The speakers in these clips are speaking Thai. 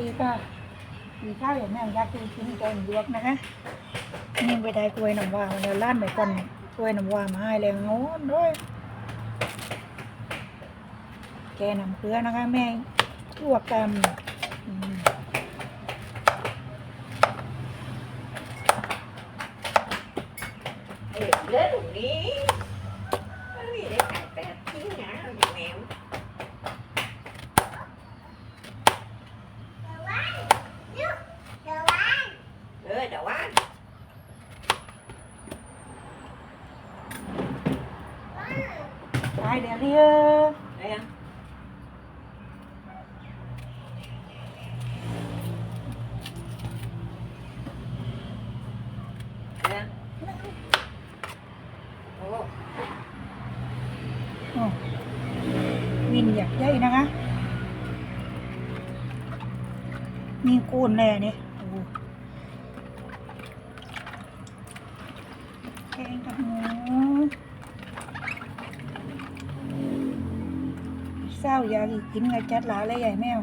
ดีค่ะมีข้าวอย่างแม่ยากกินกินแกงหยวกนะคะนี่ไปได้กล้วยน้ำว้ามันเดี๋ยวล้านไปก่อนกล้วยน้ำว้ามาให้แล้วงอนด้วยแกน้ำเกลือนะคะแม่ลวกกันเด็กเล็กตรงนี้ไม่ได้ขายแปดชิ้นนะแมวเออเดี๋ยวว่า ไปเดี๋ยวนี้เออเนี่ยเนี่ยโอ้ อ๋อวินอยากใหญ่นะคะ มีกูนแน่ เนี่ยโอ้โหแกงกับหมูเศร้าอยาอีกกินกับจัดหลาเลยใหญ่แมว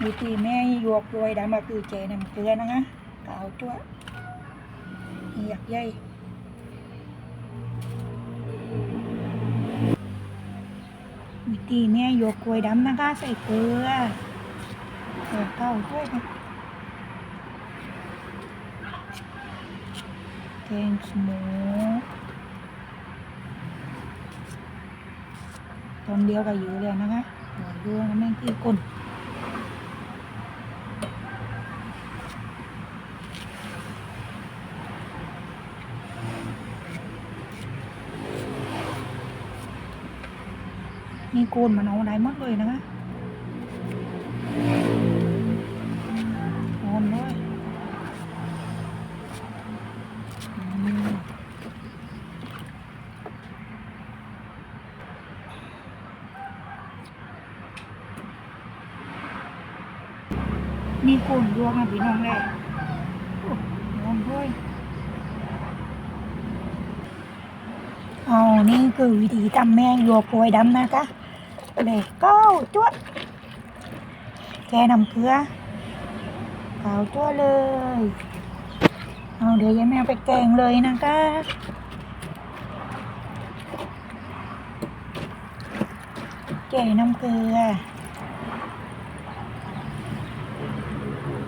มีตีแม่ยวกรวยดำมาคือเจน้ำเกลือนะคะกาวจ้วอยากใหญ่มีตีแม่ยวกกล้วยดำนะคะใส่เกลือใส่เก้าด้วยนะแกงหมู ตอนเดียวก็อยู่เลยนะคะดูแม่งที่ก้นมีโกนมันเอาได้หมดเลยนะคะโอนด้วยอืม มีโกนดวงอะพี่น้องเลยโอ้โอนด้วยอ๋อนี่คือวิธีทำแมงโยกกล้วยดำนะคะเลยก้าจ้วดแกนำเกลือเก้าจ้วเลยเอาเดี๋ยวยายแมวไปแกงเลยนะคะแกงน้ำเกลือ